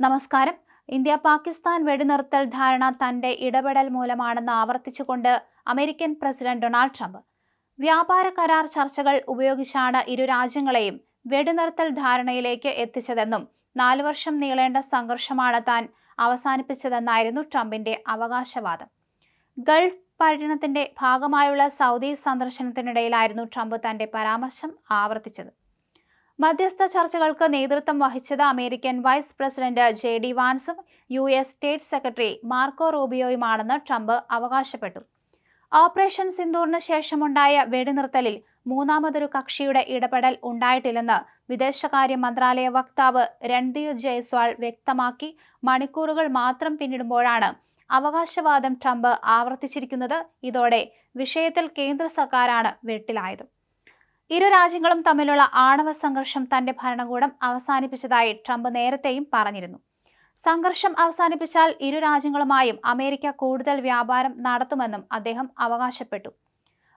നമസ്കാരം. ഇന്ത്യ പാകിസ്ഥാൻ വെടിനിർത്തൽ ധാരണ തന്റെ ഇടപെടൽ മൂലമാണെന്ന് ആവർത്തിച്ചുകൊണ്ട് അമേരിക്കൻ പ്രസിഡന്റ് ഡൊണാൾഡ് ട്രംപ്. വ്യാപാര കരാർ ചർച്ചകൾ ഉപയോഗിച്ചാണ് ഇരു രാജ്യങ്ങളെയും വെടിനിർത്തൽ ധാരണയിലേക്ക് എത്തിച്ചതെന്നും നാലു വർഷം നീളേണ്ട സംഘർഷമാണ് താൻ അവസാനിപ്പിച്ചതെന്നായിരുന്നു ട്രംപിന്റെ അവകാശവാദം. ഗൾഫ് പര്യടനത്തിന്റെ ഭാഗമായുള്ള സൗദി സന്ദർശനത്തിനിടയിലായിരുന്നു ട്രംപ് തന്റെ പരാമർശം ആവർത്തിച്ചത്. മധ്യസ്ഥ ചർച്ചകൾക്ക് നേതൃത്വം വഹിച്ചത് American vice president J D വാൻസും U S state secretary Marco റൂബിയോയുമാണെന്ന് Trump അവകാശപ്പെട്ടു. ഓപ്പറേഷൻ സിന്ദൂറിന് ശേഷമുണ്ടായ വെടിനിർത്തലിൽ മൂന്നാമതൊരു കക്ഷിയുടെ ഇടപെടൽ ഉണ്ടായിട്ടില്ലെന്ന് വിദേശകാര്യ മന്ത്രാലയ വക്താവ് രൺദീർ ജയ്സ്വാൾ വ്യക്തമാക്കി. മണിക്കൂറുകൾ മാത്രം പിന്നിടുമ്പോഴാണ് അവകാശവാദം ട്രംപ് ആവർത്തിച്ചിരിക്കുന്നത്. ഇതോടെ വിഷയത്തിൽ കേന്ദ്ര സർക്കാരാണ് വെട്ടിലായത്. ഇരു രാജ്യങ്ങളും തമ്മിലുള്ള ആണവ സംഘർഷം തന്റെ ഭരണകൂടം അവസാനിപ്പിച്ചതായി ട്രംപ് നേരത്തെയും പറഞ്ഞിരുന്നു. സംഘർഷം അവസാനിപ്പിച്ചാൽ ഇരു രാജ്യങ്ങളുമായും അമേരിക്ക കൂടുതൽ വ്യാപാരം നടത്തുമെന്നും അദ്ദേഹം അവകാശപ്പെട്ടു.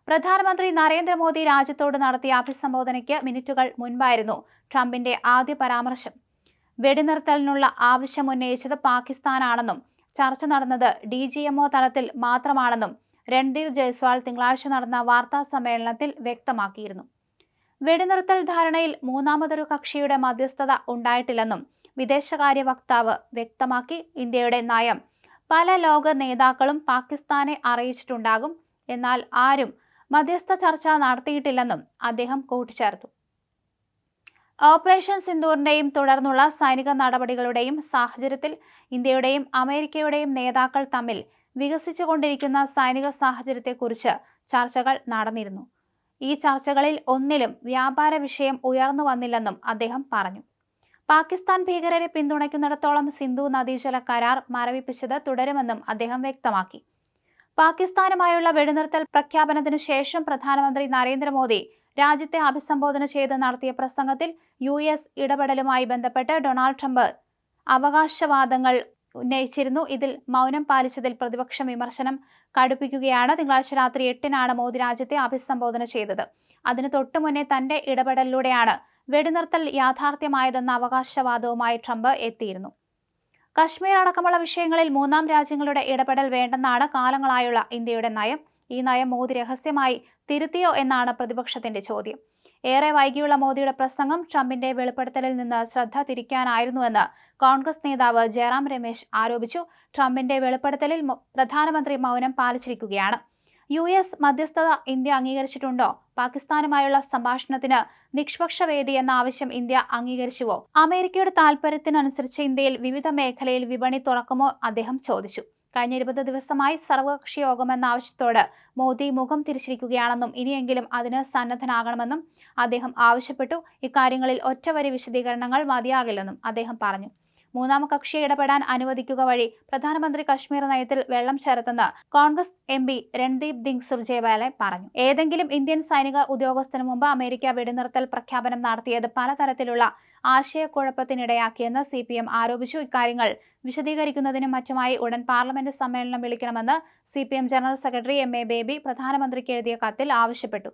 പ്രധാനമന്ത്രി നരേന്ദ്രമോദി രാജ്യത്തോട് നടത്തിയ അഭിസംബോധനയ്ക്ക് മിനിറ്റുകൾ മുൻപായിരുന്നു ട്രംപിന്റെ ആദ്യ പരാമർശം. വെടിനിർത്തലിനുള്ള ആവശ്യം ഉന്നയിച്ചത് പാകിസ്ഥാനാണെന്നും ചർച്ച നടന്നത് ഡി ജി എംഒ തലത്തിൽ മാത്രമാണെന്നും രൺധീർ ജയ്സ്വാൾ തിങ്കളാഴ്ച നടന്ന വാർത്താ സമ്മേളനത്തിൽ വ്യക്തമാക്കിയിരുന്നു. വെടിനിർത്തൽ ധാരണയിൽ മൂന്നാമതൊരു കക്ഷിയുടെ മധ്യസ്ഥത ഉണ്ടായിട്ടില്ലെന്നും വിദേശകാര്യ വക്താവ് വ്യക്തമാക്കി ഇന്ത്യയുടെ നയം. പല ലോക നേതാക്കളും പാകിസ്ഥാനെ അറിയിച്ചിട്ടുണ്ടാകും. എന്നാൽ ആരും മധ്യസ്ഥ ചർച്ച നടത്തിയിട്ടില്ലെന്നും അദ്ദേഹം കൂട്ടിച്ചേർത്തു. ഓപ്പറേഷൻ സിന്ദൂറിന്റെയും തുടർന്നുള്ള സൈനിക നടപടികളുടെയും സാഹചര്യത്തിൽ ഇന്ത്യയുടെയും അമേരിക്കയുടെയും നേതാക്കൾ തമ്മിൽ വികസിച്ചുകൊണ്ടിരിക്കുന്ന സൈനിക സാഹചര്യത്തെക്കുറിച്ച് ചർച്ചകൾ നടന്നിരുന്നു. ഈ ചർച്ചകളിൽ ഒന്നിലും വ്യാപാര വിഷയം ഉയർന്നു വന്നില്ലെന്നും അദ്ദേഹം പറഞ്ഞു. പാകിസ്ഥാൻ ഭീകരരെ പിന്തുണയ്ക്കുന്നിടത്തോളം സിന്ധു നദീജല കരാർ മരവിപ്പിച്ചത് തുടരുമെന്നും അദ്ദേഹം വ്യക്തമാക്കി. പാകിസ്ഥാനുമായുള്ള വെടിനിർത്തൽ പ്രഖ്യാപനത്തിനു ശേഷം പ്രധാനമന്ത്രി നരേന്ദ്രമോദി രാജ്യത്തെ അഭിസംബോധന ചെയ്ത് നടത്തിയ പ്രസംഗത്തിൽ യു എസ് ഇടപെടലുമായി ബന്ധപ്പെട്ട് ഡൊണാൾഡ് ട്രംപ് അവകാശവാദങ്ങൾ ഉന്നയിച്ചിരുന്നു. ഇതിൽ മൗനം പാലിച്ചതിൽ പ്രതിപക്ഷം വിമർശനം കടുപ്പിക്കുകയാണ്. തിങ്കളാഴ്ച രാത്രി എട്ടിനാണ് മോദി രാജ്യത്തെ അഭിസംബോധന ചെയ്തത്. അതിനു തൊട്ടു മുന്നേ തന്റെ ഇടപെടലിലൂടെയാണ് വെടിനിർത്തൽ യാഥാർത്ഥ്യമായതെന്ന അവകാശവാദവുമായി ട്രംപ് എത്തിയിരുന്നു. കശ്മീർ അടക്കമുള്ള വിഷയങ്ങളിൽ മൂന്നാം രാജ്യങ്ങളുടെ ഇടപെടൽ വേണ്ടെന്നാണ് കാലങ്ങളായുള്ള ഇന്ത്യയുടെ നയം. ഈ നയം മോദി രഹസ്യമായി തിരുത്തിയോ എന്നാണ് പ്രതിപക്ഷത്തിന്റെ ചോദ്യം. ഏറെ വൈകിയുള്ള മോദിയുടെ പ്രസംഗം ട്രംപിന്റെ വെളിപ്പെടുത്തലിൽ നിന്ന് ശ്രദ്ധ തിരിക്കാനായിരുന്നുവെന്ന് കോൺഗ്രസ് നേതാവ് ജയറാം രമേശ് ആരോപിച്ചു. ട്രംപിന്റെ വെളിപ്പെടുത്തലിൽ പ്രധാനമന്ത്രി മൗനം പാലിച്ചിരിക്കുകയാണ്. യു എസ് മധ്യസ്ഥത ഇന്ത്യ അംഗീകരിച്ചിട്ടുണ്ടോ? പാകിസ്ഥാനുമായുള്ള സംഭാഷണത്തിന് നിഷ്പക്ഷ വേദി എന്ന ആവശ്യം ഇന്ത്യ അംഗീകരിച്ചുവോ? അമേരിക്കയുടെ താൽപര്യത്തിനനുസരിച്ച് ഇന്ത്യയിൽ വിവിധ മേഖലയിൽ വിപണി തുറക്കുമോ? അദ്ദേഹം ചോദിച്ചു. കഴിഞ്ഞ ഇരുപത് ദിവസമായി സർവകക്ഷി യോഗമെന്ന ആവശ്യത്തോട് മോദി മുഖം തിരിച്ചിരിക്കുകയാണെന്നും ഇനിയെങ്കിലും അതിന് സന്നദ്ധനാകണമെന്നും അദ്ദേഹം ആവശ്യപ്പെട്ടു. ഇക്കാര്യങ്ങളിൽ ഒറ്റവരി വിശദീകരണങ്ങൾ മതിയാകില്ലെന്നും അദ്ദേഹം പറഞ്ഞു. മൂന്നാം കക്ഷിയെ ഇടപെടാൻ അനുവദിക്കുക വഴി പ്രധാനമന്ത്രി കശ്മീർ നയത്തിൽ വെള്ളം ചേർത്തെന്ന് കോൺഗ്രസ് എം പി രൺദീപ് ദിങ് സുർജേവാല പറഞ്ഞു. ഏതെങ്കിലും ഇന്ത്യൻ സൈനിക ഉദ്യോഗസ്ഥന് മുമ്പ് അമേരിക്ക വെടിനിർത്തൽ പ്രഖ്യാപനം നടത്തിയത് പലതരത്തിലുള്ള ആശയക്കുഴപ്പത്തിനിടയാക്കിയെന്ന് സി പി എം ആരോപിച്ചു. ഇക്കാര്യങ്ങൾ വിശദീകരിക്കുന്നതിനും മറ്റുമായി ഉടൻ പാർലമെന്റ് സമ്മേളനം വിളിക്കണമെന്ന് C general secretary M A Baby പ്രധാനമന്ത്രിക്ക് എഴുതിയ കത്തിൽ ആവശ്യപ്പെട്ടു.